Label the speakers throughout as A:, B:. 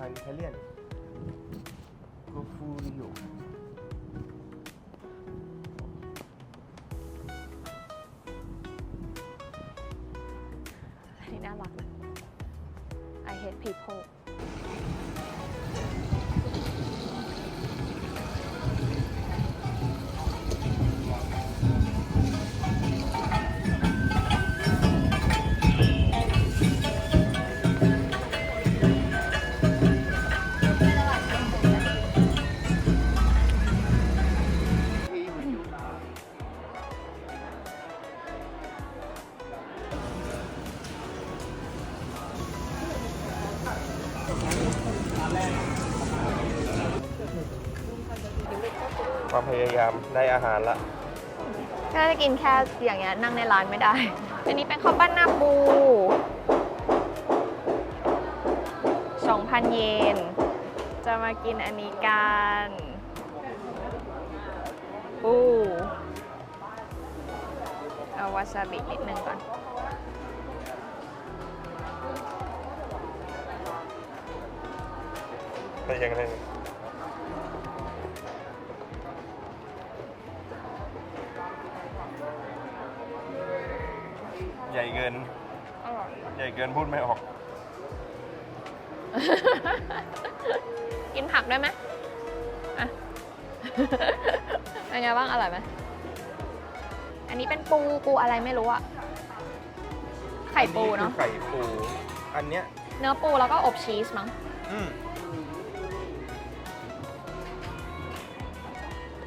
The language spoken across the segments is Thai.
A: อา
B: รอิตาเลียนโกฟูริโอ
A: อันนี้น่ารักนะ I hate people
B: ได้อาหารละ
A: ถ้าจะกินแค่อย่างเงี้ยนั่งในร้านไม่ได้ อันนี้เป็นข้าวปั้นหน้าปู 2,000 เยน จะมากินอันนี้กันปูเอาวาซาบินิดนึงก่อน
B: แต่ยังไง น
A: อร่อย
B: ใหญ่เกินพูดไม่ออก
A: กินผักด้วยไหมอะ เป็นไงบ้าง อร่อยไหม อันนี้เป็นปูปูอะไรไม่รู้อะไข่ปูเนาะ
B: อัคือไข่ปู อันเนี้ย
A: เนื้อปูแล้วก็อบชีสมั้ง
B: อืม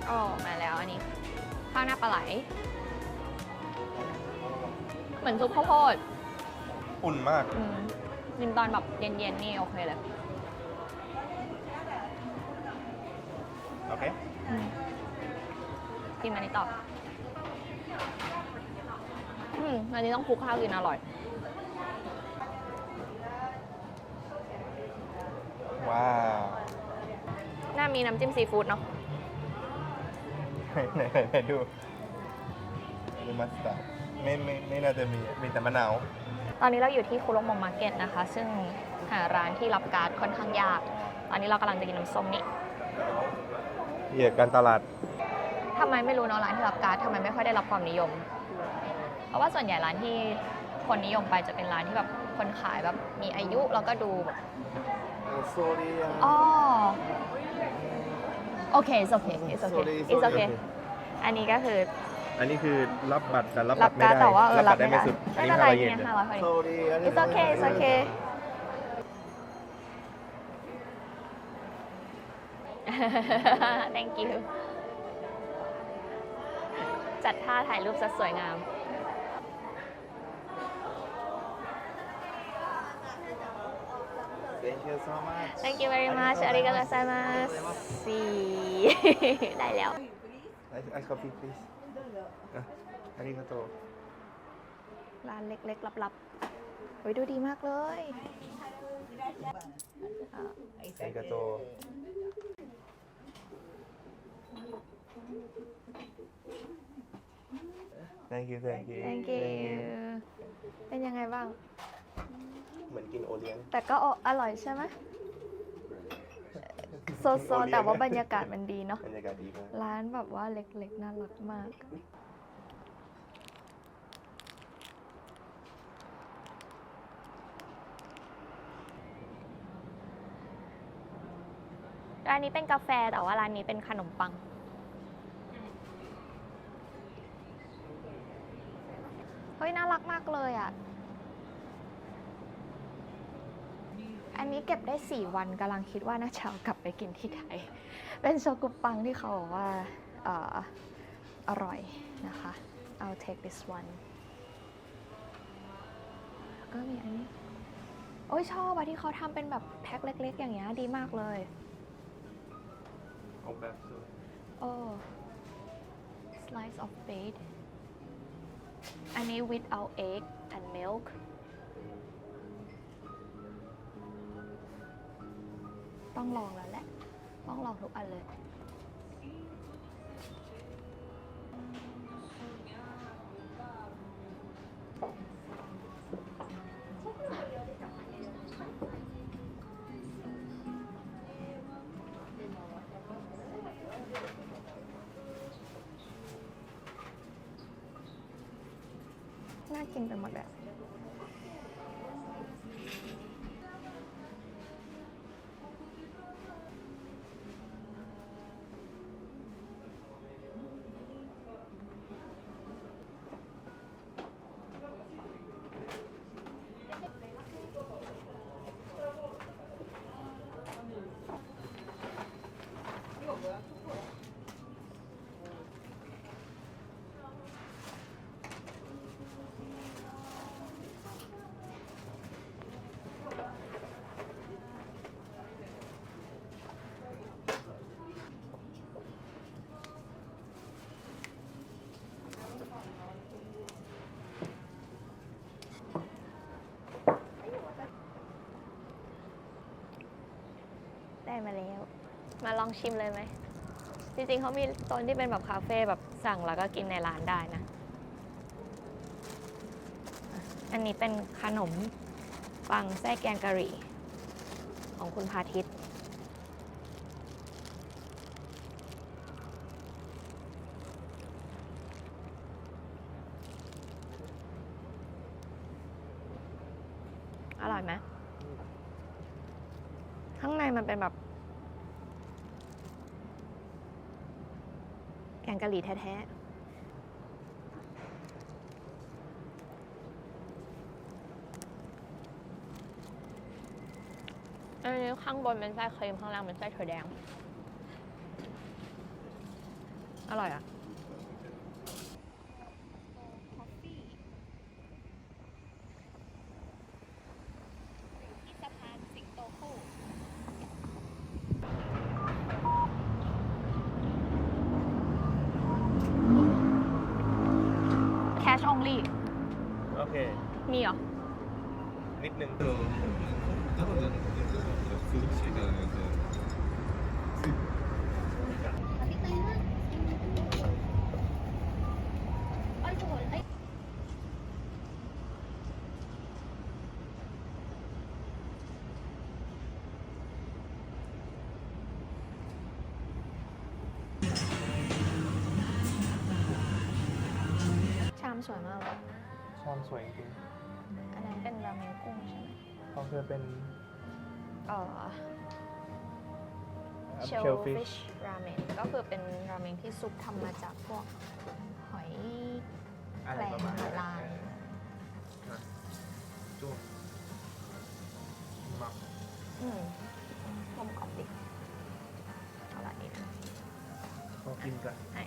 A: อ๋อ มาแล้วอันนี้ ข้าวหน้าปลาไหล เหมือนซุปข้าวโพด
B: อุ่นมาก
A: อืมกินตอนแบบเย็นๆนี่โอเคเลย
B: โอเค
A: อืมกินอันนี้ต่ออืมอันนี้ต้องคลุกข้าวกินอร่อย
B: ว้าว
A: น่ามีน้ำจิ้มซีฟู้ดเนาะ
B: ไหนไหนไหนดูดูมัสตาร์ด ไม่ไม่ไม่น่าจะมีมีแต่มะนาว
A: ตอนนี้เราอยู่ที่คุโรโมมาร์เก็ตนะคะ ซึ่งหาร้านที่รับการ์ดค่อนข้างยาก ตอนนี้เรากำลังจะกินน้ำส้มนี่
B: เหยียดการตลาด
A: ทำไมไม่รู้เนาะร้านที่รับการ์ดทำไมไม่ค่อยได้รับความนิยม เพราะว่าส่วนใหญ่ร้านที่คนนิยมไปจะเป็นร้านที่แบบคนขายแบบมีอายุแล้วก็ดูแบบอ๋อโอเค it's okay it's okay it's okay อันนี้ก็คือ
B: อันนี้คือรับบัตรแต่รับบัตรไม่ได้รับบัตรได้
A: ไม่
B: สุด
A: ไม่
B: นี้
A: เป็นไร
B: ห้าร้ยเนี่
A: ยห้าร้อยพอดี Sorry it's okay it's okay thank you จัดท่าถ่ายรูปสวยงาม
B: Thank you so much
A: thank you very much อาริกากซีได้แล้ว
B: I, I coffee please อะอันนี้ก็โต
A: ร้านเล็กๆลับๆโอ้ยดูดีมากเลยอะ
B: อันนี้ก็โตแ h a n k you thank you
A: thank you เป็นยังไงบ้าง
B: เหมือนกินโอเลี้ยง
A: แต่ก็อร่อยใช่ไหม โซโซ
B: โอเลี้ยง
A: แต่ว่าบรรยากาศมันดีเนาะ
B: บรรยากาศดีมาก
A: ร้านแบบว่าเล็กๆน่ารักมาก ร้านนี้เป็นกาแฟแต่ว่าร้านนี้เป็นขนมปัง เฮ้ยน่ารักมากเลยอะ นนี้เก็บได้ 4 วันกำลังคิดว่าน่าจะเอากลับไปกินที่ไทย เป็นโชกุปังที่เขาบอกว่าเอ่ออร่อยนะคะ I'll take this one แล้วก็มีอันนี้ โอ้ยชอบอะที่เขาทำเป็นแบบแพ็คเล็ก ๆ อย่างเงี้ยดีมากเลย
B: ออกแบบสวย
A: โอ้ slice of bait อันนี้ without egg and milk ต้องลองแล้วแหละ ต้องลองทุกอันเลย น่ากินไปหมดเลย มาแล้ว มาลองชิมเลยไหม จริงๆเขามีโซนที่เป็นแบบคาเฟ่แบบสั่งแล้วก็กินในร้านได้นะ อันนี้เป็นขนมปังไส้แกงกะหรี่ ของคุณพาทิตอร่อยไหมข้างในมันเป็นแบบ แก งกะหรี่แท้ๆ อันนี้ข้างบนเป็นไส้ครีมข้างล่างเป็นไส้ถั่วแดง อร่อยอะ ที่สะพานสิงโตคู่ cash only
B: โอ เค
A: มีเหรอ
B: นิดนึง
A: ชามสวยมากเลย
B: ชามสวยจริง
A: อันนั้นเป็นราเมงกุ้งใช่ไหม
B: ๆเขาคือเป็น
A: เอ่อ
B: uh,
A: shellfish
B: shellfish
A: ราเมงก็คือเป็นราเมงที่ซุปทำมาจากพวกหอย
B: อะ
A: แค
B: ไร
A: รง
B: ประมาณ
A: หอ
B: นั้
A: ย
B: น
A: ลาย
B: จุ๊บมัก
A: อืมกลมกล่อมดิอร่อยดีนะ
B: ขอกินกัน
A: ให้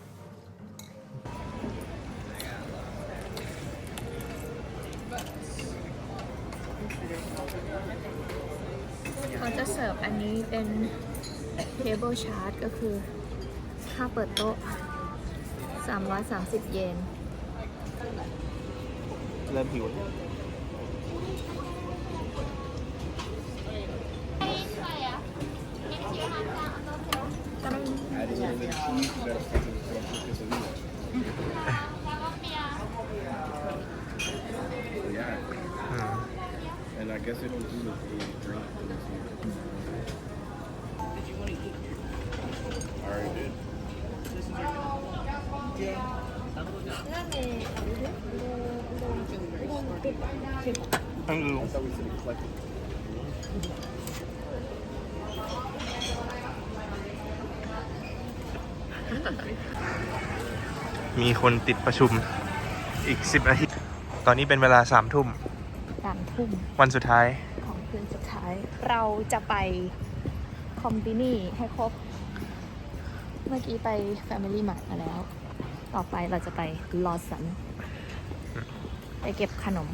A: เขาจะเสิร์ฟอันนี้เป็นเทเบิลชาร์ตก็คือ ค่าเปิดโต๊ะ 330 เยน
B: เริ่มหิวแล้ว
C: Add a little bit of cheese, you gotta stick it to the quesadilla. Yeah,
B: อืม
C: and I guess they don't do the the drink. Alright, dude.
B: ทั้งลุง
C: I thought we said eclectic.
B: มีคนติดประชุมอีก10นาที ตอนนี้เป็นเวลา3ทุ่ม
A: สามทุ่ม
B: วันสุดท้าย
A: ของคืนสุดท้าย เราจะไปคอมบินี่ให้ครบ เมื่อกี้ไป Family Mart มาแล้ว ต่อไปเราจะไปลอสัน ไปเก็บขนม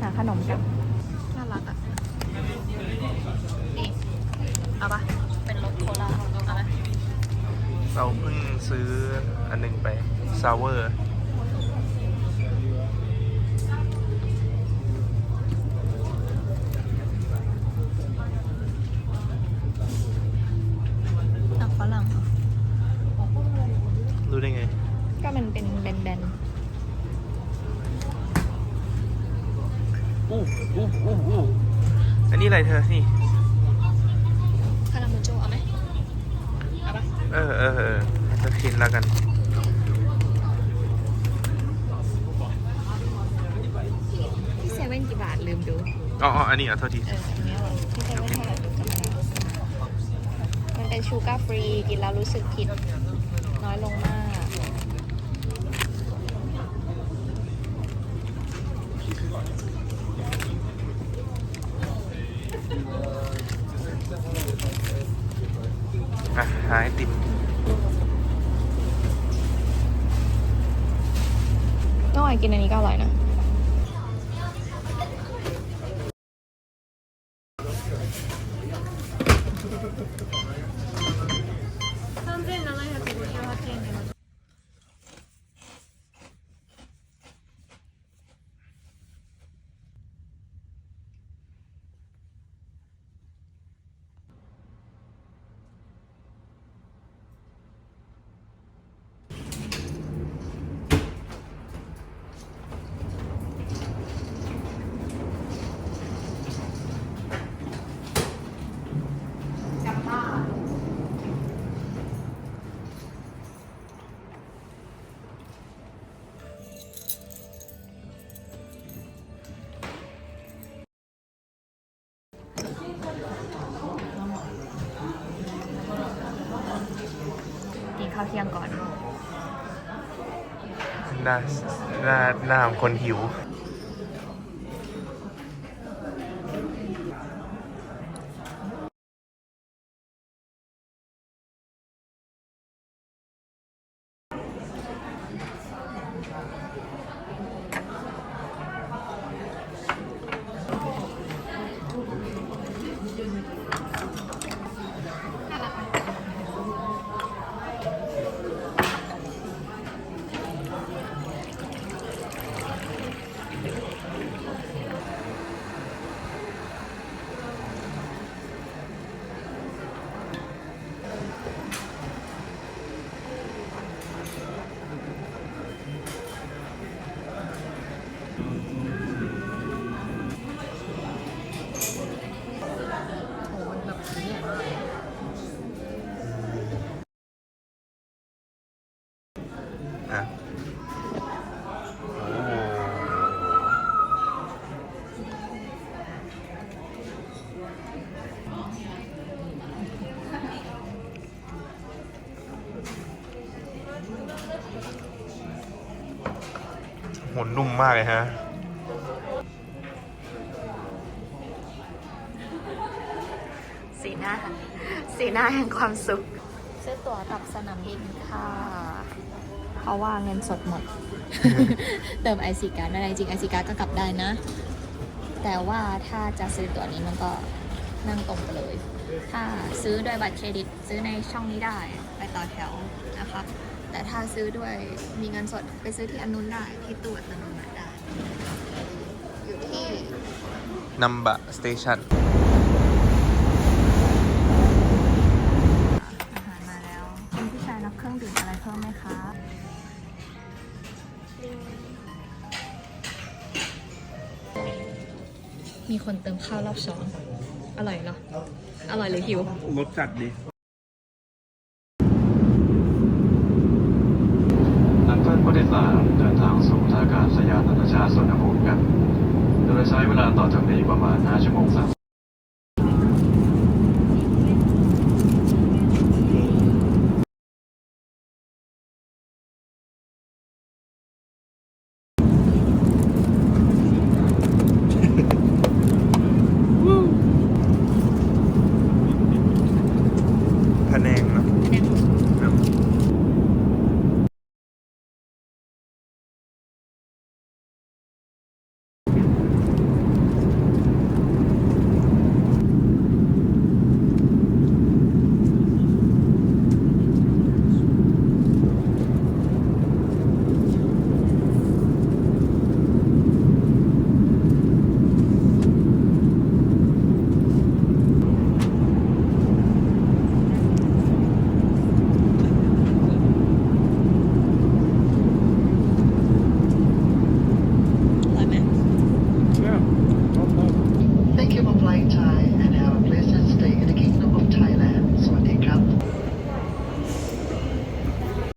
A: หาขนมกัน น่ารักอะ นี่ เอาปะเป็นรสโคลาเอาไหม
B: เราเพิ่งซื้ออันหนึงไปซาวเวอร์
A: เอาฝรั่งเหรอ
B: รู้ได้ไง
A: ก็มันเป็นแบน
B: อู้อู้อู้อู้
A: ๆ
B: อันนี้อะไรเธอ นี่
A: คาราเมลโจเอาไหมเอาปะ
B: เออเออเออจะกินแล้วกัน
A: ที่เซเว่นกี่บาทลืมดู
B: อ๋ออ๋ออันนี้เหรอะโทษที
A: เอออันเนี้ยที่เซเว่นเท่าไหร่ลืมจำไม่ได้มันเป็นชูการ์ฟรีกินแล้วรู้สึกผิดน้อยลงมาก
B: ห
A: น้า
B: หน้าหน้าของคนหิว โหนุ่มมากเลยฮะ
A: สีหน้าสีหน้าแห่งความสุข ซื้อตั๋วกลับสนามบินค่ะ เพราะว่าเงินสดหมด เติมไอซีการ์ดไม่ได้จริงไอซีการ์ดก็กลับได้นะ แต่ว่าถ้าจะซื้อตั๋วนี้มันก็นั่งตรงไปเลย ถ้าซื้อด้วยบัตรเครดิตซื้อในช่องนี้ได้ ไปต่อแถวนะคะ แต่ถ้าซื้อด้วยมีเงินสดไปซื้อที่อนนุนได้ที่ตู้อัตโนมัติได้ อยู่ที่
B: นัมบะสเตชัน
A: อาหารมาแล้วคุณผู้ชายรับเครื่องดื่มอะไรเพิ่มไหมคะมีคนเติมข้าวรอบสองอร่อยเหรอ อร่อยหรือหิว
C: รสจัดดี